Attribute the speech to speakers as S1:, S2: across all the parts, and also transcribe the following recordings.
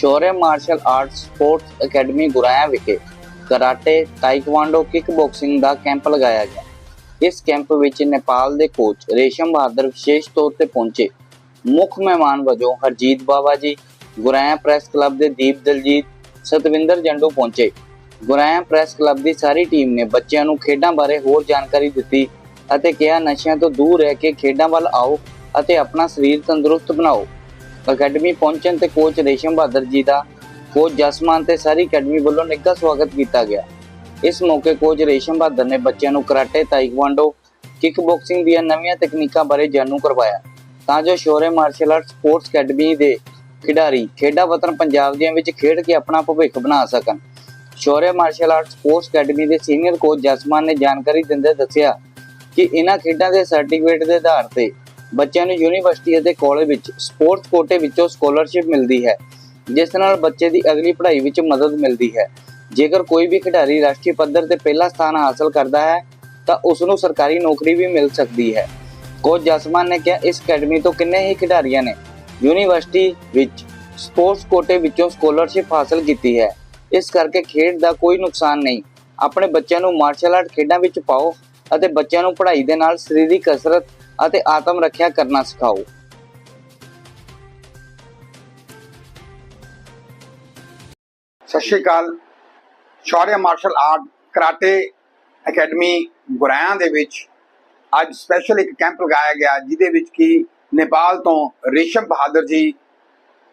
S1: Shaurya martial arts sports academy Guraya ਵਿਖੇ karate, taekwondo, kickboxing ਦਾ camp ਲਗਾਇਆ ਗਿਆ। ਇਸ ਕੈਂਪ ਵਿੱਚ ਨੇਪਾਲ ਦੇ ਕੋਚ ਰੇਸ਼ਮ ਬਹਾਦਰ ਵਿਸ਼ੇਸ਼ ਤੌਰ ਤੇ ਪਹੁੰਚੇ। ਮੁੱਖ ਮਹਿਮਾਨ ਵਜੋਂ ਹਰਜੀਤ ਬਾਵਾ ਜੀ, ਗੁਰਾਇਆ ਪ੍ਰੈਸ ਕਲੱਬ ਦੇ ਦੀਪ ਦਲਜੀਤ, ਸਤਵਿੰਦਰ ਜੰਡੂ ਪਹੁੰਚੇ। ਗੁਰਾਇਆ ਪ੍ਰੈਸ ਕਲੱਬ ਦੀ ਸਾਰੀ ਟੀਮ ਨੇ ਬੱਚਿਆਂ ਨੂੰ ਖੇਡਾਂ ਬਾਰੇ ਹੋਰ ਜਾਣਕਾਰੀ ਦਿੱਤੀ ਅਤੇ ਕਿਹਾ, ਨਸ਼ਿਆਂ ਤੋਂ ਦੂਰ ਰਹਿ ਕੇ ਖੇਡਾਂ ਵੱਲ ਆਓ ਅਤੇ ਆਪਣਾ ਸਰੀਰ ਤੰਦਰੁਸਤ ਬਣਾਓ। ਅਕੈਡਮੀ ਪਹੁੰਚਣ ਤੇ ਕੋਚ ਰੇਸ਼ਮ ਬਹਾਦਰ ਜੀ ਦਾ ਕੋਚ ਜਸਮਾਨ ਤੇ ਸਾਰੀ ਅਕੈਡਮੀ ਵੱਲੋਂ ਨਿੱਘਾ ਸਵਾਗਤ ਕੀਤਾ ਗਿਆ। ਇਸ ਮੌਕੇ ਕੋਚ ਰੇਸ਼ਮ ਬਹਾਦਰ ਨੇ ਬੱਚਿਆਂ ਨੂੰ ਕਰਾਟੇ, ਤਾਈਕਵਾਂਡੋ ਕਿਕ ਬਾਕਸਿੰਗ ਦੀਆਂ ਨਵੀਆਂ ਤਕਨੀਕਾਂ ਬਾਰੇ ਜਾਣੂ ਕਰਵਾਇਆ। ਤਾਂ ਜੋ Shaurya martial art sports academy ਦੇ ਖਿਡਾਰੀ ਖੇਡਾਂ ਵਤਨ ਪੰਜਾਬ ਦੀਆਂ ਵਿੱਚ ਖੇਡ ਕੇ ਆਪਣਾ ਭਵਿੱਖ ਬਣਾ ਸਕਣ। Shaurya martial art sports academy ਦੇ ਸੀਨੀਅਰ ਕੋਚ ਜਸਮਾਨ ਨੇ ਜਾਣਕਾਰੀ ਦਿੰਦੇ ਦੱਸਿਆ ਕਿ ਇਹਨਾਂ ਖੇਡਾਂ ਦੇ ਸਰਟੀਫਿਕੇਟ ਦੇ ਆਧਾਰ ਤੇ ਬੱਚਿਆਂ ਨੂੰ ਯੂਨੀਵਰਸਿਟੀ ਅਤੇ ਕਾਲਜ ਵਿੱਚ ਸਪੋਰਟਸ ਕੋਟੇ ਵਿੱਚੋਂ ਸਕਾਲਰਸ਼ਿਪ ਮਿਲਦੀ ਹੈ, ਜਿਸ ਨਾਲ ਬੱਚੇ ਦੀ ਅਗਲੀ ਪੜ੍ਹਾਈ ਵਿੱਚ ਮਦਦ ਮਿਲਦੀ ਹੈ। ਜੇਕਰ ਕੋਈ ਵੀ ਖਿਡਾਰੀ ਰਾਸ਼ਟਰੀ ਪੱਧਰ ਤੇ ਪਹਿਲਾ ਸਥਾਨ ਹਾਸਲ ਕਰਦਾ ਹੈ, ਤਾਂ ਉਸ ਨੂੰ ਸਰਕਾਰੀ ਨੌਕਰੀ ਵੀ ਮਿਲ ਸਕਦੀ ਹੈ। ਕੋਚ ਜਸਮਾਨ ਨੇ ਕਿਹਾ, ਇਸ ਅਕੈਡਮੀ ਤੋਂ ਕਿੰਨੇ ਹੀ ਖਿਡਾਰੀਆਂ ਨੇ ਯੂਨੀਵਰਸਿਟੀ ਵਿੱਚ ਸਪੋਰਟਸ ਕੋਟੇ ਵਿੱਚੋਂ ਸਕਾਲਰਸ਼ਿਪ ਹਾਸਲ ਕੀਤੀ ਹੈ। ਇਸ ਕਰਕੇ ਖੇਡ ਦਾ ਕੋਈ ਨੁਕਸਾਨ ਨਹੀਂ। ਆਪਣੇ ਬੱਚਿਆਂ ਨੂੰ ਮਾਰਸ਼ਲ ਆਰਟ ਖੇਡਾਂ ਵਿੱਚ ਪਾਓ ਅਤੇ ਬੱਚਿਆਂ ਨੂੰ ਪੜ੍ਹਾਈ ਦੇ ਨਾਲ ਸਰੀਰਕ ਕਸਰਤ ਅਤੇ ਆਤਮ ਰੱਖਿਆ ਕਰਨਾ ਸਿਖਾਓ।
S2: ਸਤਿ ਸ਼੍ਰੀ ਅਕਾਲ। Shaurya martial art karate academy Guraya ਦੇ ਵਿੱਚ ਅੱਜ ਸਪੈਸ਼ਲ ਇੱਕ ਕੈਂਪ ਲਗਾਇਆ ਗਿਆ, ਜਿਹਦੇ ਵਿੱਚ ਕੀ ਨੇਪਾਲ ਤੋਂ ਰੇਸ਼ਮ ਬਹਾਦਰ ਜੀ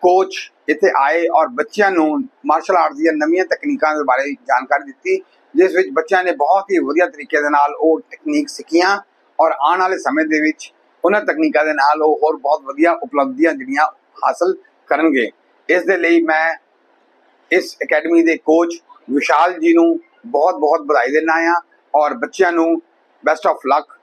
S2: ਕੋਚ ਇੱਥੇ ਆਏ ਔਰ ਬੱਚਿਆਂ ਨੂੰ ਮਾਰਸ਼ਲ ਆਰਟ ਦੀਆਂ ਨਵੀਆਂ ਤਕਨੀਕਾਂ ਦੇ ਬਾਰੇ ਜਾਣਕਾਰੀ ਦਿੱਤੀ, ਜਿਸ ਵਿੱਚ ਬੱਚਿਆਂ ਨੇ ਬਹੁਤ ਹੀ ਵਧੀਆ ਤਰੀਕੇ ਦੇ ਨਾਲ ਉਹ ਟੈਕਨੀਕ ਸਿੱਖੀਆਂ। ਔਰ ਆਉਣ ਵਾਲੇ ਸਮੇਂ ਦੇ ਵਿੱਚ ਉਹਨਾਂ ਤਕਨੀਕਾਂ ਦੇ ਨਾਲ ਉਹ ਹੋਰ ਬਹੁਤ ਵਧੀਆ ਉਪਲਬਧੀਆਂ ਜਿਹੜੀਆਂ ਹਾਸਲ ਕਰਨਗੇ। ਇਸ ਦੇ ਲਈ ਮੈਂ ਇਸ ਅਕੈਡਮੀ ਦੇ ਕੋਚ ਵਿਸ਼ਾਲ ਜੀ ਨੂੰ ਬਹੁਤ ਬਹੁਤ ਵਧਾਈ ਦਿੰਦਾ ਆ ਔਰ ਬੱਚਿਆਂ ਨੂੰ ਬੈਸਟ ਆਫ ਲੱਕ